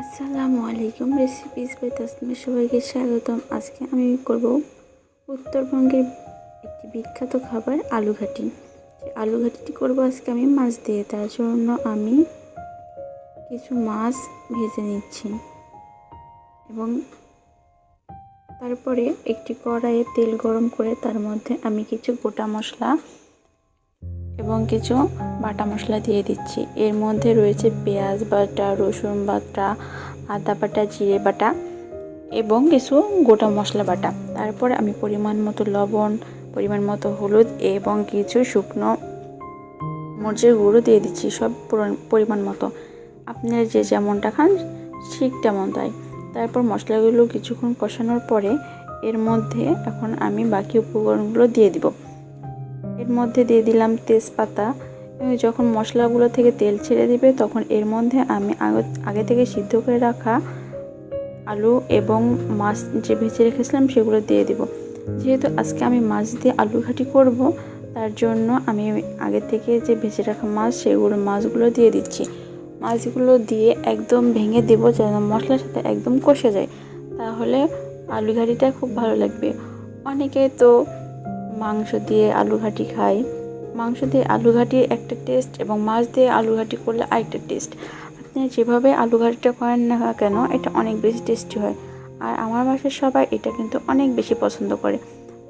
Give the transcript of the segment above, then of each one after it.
আসসালামু আলাইকুম recipes by Tasmir সবাইকে স্বাগতম। আজকে আমি করব উত্তরবঙ্গের একটি বিখ্যাত খাবার, আলু ঘাটি। আলু ঘাটিটি করব আজকে আমি মাছ দিয়ে, তার জন্য আমি কিছু মাছ ভেজে নিচ্ছি এবং তারপরে একটি কড়াইয়ে তেল গরম করে তার মধ্যে আমি কিছু গোটা মশলা এবং কিছু বাটা মশলা দিয়ে দিচ্ছি। এর মধ্যে রয়েছে পেঁয়াজ বাটা, রসুন বাটা, আদা বাটা, জিরে বাটা এবং কিছু গোটা মশলা বাটা। তারপর আমি পরিমাণ মতো লবণ, পরিমাণ মতো হলুদ এবং কিছু শুকনো মরিচের গুঁড়ো দিয়ে দিচ্ছি সব পরিমাণ মতো। আপনারা যে যেমনটা খান ঠিক তেমন তাই। তারপর মশলাগুলো কিছুক্ষণ কষানোর পরে এর মধ্যে এখন আমি বাকি উপকরণগুলো দিয়ে দিব। এর মধ্যে দিয়ে দিলাম তেজপাতা। যখন মশলাগুলো থেকে তেল ছেড়ে দিবে, তখন এর মধ্যে আমি আগে থেকে সিদ্ধ করে রাখা আলু এবং মাছ যে ভেজে রেখেছিলাম, সেগুলো দিয়ে দিব। যেহেতু আজকে আমি মাছ দিয়ে আলু ঘাটি করব, তার জন্য আমি আগে থেকে যে ভেজে রাখা মাছ, সেগুলো মাছগুলো দিয়ে দিচ্ছি। মাছগুলো দিয়ে একদম ভেঙে দেবো যেন মশলার সাথে একদম কষে যায়। তাহলে আলু ঘাটিটা খুব ভালো লাগবে। অনেকে তো মাংস দিয়ে আলু খাই। মাংস দিয়ে আলু একটা টেস্ট এবং মাছ দিয়ে আলু করলে আরেকটা টেস্ট আপনি যেভাবে আলু ঘাটিটা করেন না কেন, এটা অনেক বেশি টেস্টি হয়। আর আমার বাসার সবাই এটা কিন্তু অনেক বেশি পছন্দ করে।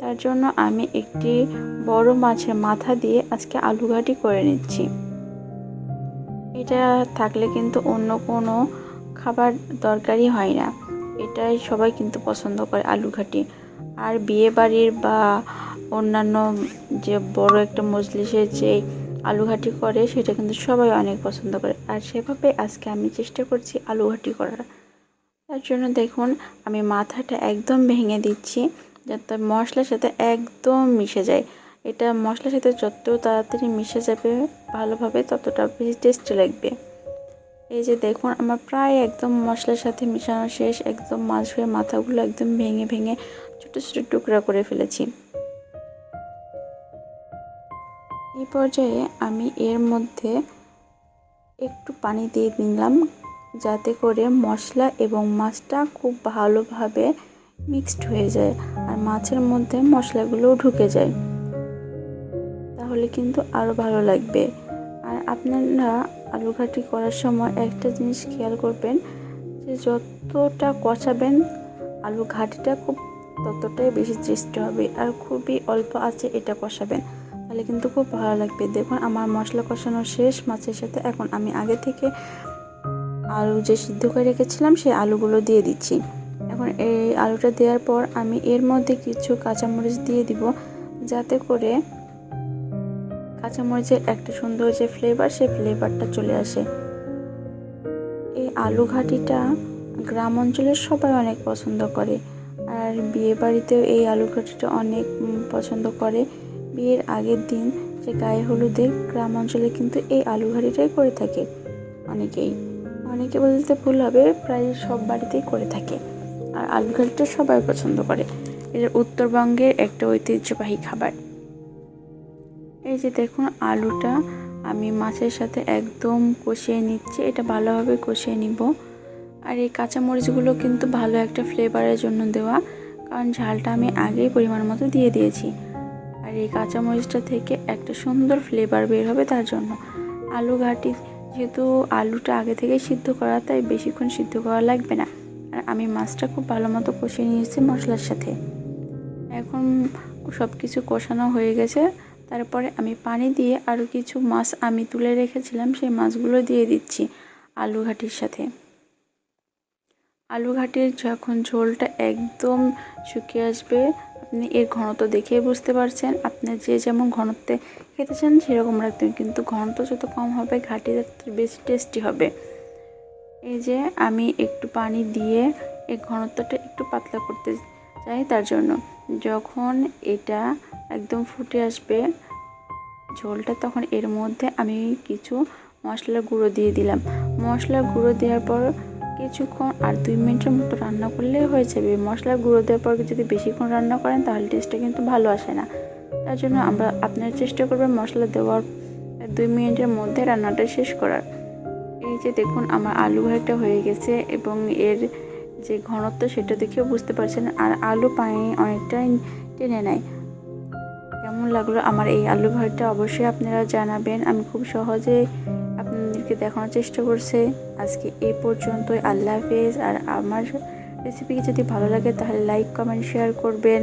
তার জন্য আমি একটি বড় মাছের মাথা দিয়ে আজকে আলু ঘাটি করে নিচ্ছি। এটা থাকলে কিন্তু অন্য কোনো খাবার দরকারই হয় না। এটাই সবাই কিন্তু পছন্দ করে আলু আর বিয়ে বাড়ির বা অন্যান্য যে বড় একটা মজলিসের যে আলু ঘাটি করে, সেটা কিন্তু সবাই অনেক পছন্দ করে। আর সেভাবে আজকে আমি চেষ্টা করছি আলু ঘাটি করার। তার জন্য দেখুন, আমি মাথাটা একদম ভেঙে দিচ্ছি, যাতে মশলার সাথে একদম মিশে যায়। এটা মশলার সাথে যত তাড়াতাড়ি মিশে যাবে ভালোভাবে, ততটা বেশি টেস্টি লাগবে। এই যে দেখুন, আমার প্রায় একদম মশলার সাথে মিশানো শেষ, একদম মাছের মাথাগুলো একদম ভেঙে ভেঙে ছোটো ছোটো টুকরা করে ফেলেছি। পর্যায়ে আমি এর মধ্যে একটু পানি দিয়ে দিলাম যাতে করে মশলা এবং মাছটা খুব ভালোভাবে মিক্সড হয়ে যায় আর মাছের মধ্যে মশলাগুলোও ঢুকে যায়। তাহলে কিন্তু আরও ভালো লাগবে। আর আপনারা আলু করার সময় একটা জিনিস খেয়াল করবেন যে যতটা কষাবেন আলু ঘাটিটা খুব ততটাই বেশি টেস্টি হবে আর খুবই অল্প আছে এটা কষাবেন। তাহলে কিন্তু খুব ভালো লাগবে। দেখুন, আমার মশলা কষানো শেষ, মাছের সাথে এখন আমি আগে থেকে আলু যে সিদ্ধ করে রেখেছিলাম, সেই আলুগুলো দিয়ে দিচ্ছি। এখন এই আলুটা দেওয়ার পর আমি এর মধ্যে কিছু কাঁচামরিচ দিয়ে দিব, যাতে করে কাঁচামরিচের একটা সুন্দর যে ফ্লেভার সেই ফ্লেভারটা চলে আসে। এই আলু ঘাটিটা গ্রাম অঞ্চলের সবাই অনেক পছন্দ করে, আর বিয়ে বাড়িতেও এই আলু ঘাটিটা অনেক পছন্দ করে। বিয়ের আগের দিন যে গায়ে হলুদে গ্রাম অঞ্চলে কিন্তু এই আলু ঘাটিটাই করে থাকে। অনেকেই, অনেকে বলতে ভুল হবে, প্রায় সব বাড়িতেই করে থাকে। আর আলু ঘাটিটা সবাই পছন্দ করে। এটা উত্তরবঙ্গের একটা ঐতিহ্যবাহী খাবার। এই যে দেখুন আলুটা, আমি মাছের সাথে একদম কষিয়ে নিচ্ছি। এটা ভালোভাবে কষিয়ে নিব। আর এই কাঁচামরিচগুলো কিন্তু ভালো একটা ফ্লেভারের জন্য দেওয়া। কারণ ঝালটা আমি আগেই পরিমাণ মতো দিয়ে দিয়েছি। আর এই কাঁচামরিচটা থেকে একটা সুন্দর ফ্লেভার বের হবে তার জন্য। আলু ঘাটি, যেহেতু আলুটা আগে থেকে সিদ্ধ করা, তাই বেশিক্ষণ সিদ্ধ করা লাগবে না। আর আমি মাছটা খুব ভালো মতো কষিয়ে নিয়েছি মশলার সাথে। এখন সব কিছু কষানো হয়ে গেছে। তারপরে আমি পানি দিয়ে আরও কিছু মাছ আমি তুলে রেখেছিলাম, সেই মাছগুলো দিয়ে দিচ্ছি আলু ঘাটির সাথে। আলু ঘাটির যখন ঝোলটা একদম শুকিয়ে আসবে আপনি এর ঘনত্ব দেখে বুঝতে পারছেন। আপনি যে যেমন ঘনত্বে খেতে চান সেরকম রাখবেন কিন্তু ঘনত্ব যত কম হবে, ঘাটি তত বেশি টেস্টি হবে। এই যে আমি একটু পানি দিয়ে এই ঘনত্বটা একটু পাতলা করতে চাই তার জন্য। যখন এটা একদম ফুটে আসবে, ঝোলটা তখন এর মধ্যে আমি কিছু মশলার গুঁড়ো দিয়ে দিলাম। মশলার গুঁড়ো দেওয়ার পর কিছুক্ষণ আর দুই মিনিটের মতো রান্না করলেই হয়ে যাবে। মশলার গুঁড়ো দেওয়ার পর যদি বেশিক্ষণ রান্না করেন, তাহলে টেস্টটা কিন্তু ভালো আসে না। তার জন্য আমরা আপনারা চেষ্টা করবেন মশলা দেওয়ার দুই মিনিটের মধ্যে রান্নাটা শেষ করার। এই যে দেখুন, আমার আলু ভাজাটা হয়ে গেছে এবং এর যে ঘনত্ব সেটা দেখেও বুঝতে পারছেন। আর আলু পানি অনেকটাই টেনে নেয়। কেমন লাগল আমার এই আলু ভাজাটা? অবশ্যই আপনারা জানাবেন। আমি খুব সহজে আপনাদেরকে দেখানোর চেষ্টা করছে। আজকে এই পর্যন্তই। আল্লাহ হাফেজ। আর আমার রেসিপি যদি ভালো লাগে, তাহলে লাইক কমেন্ট শেয়ার করবেন।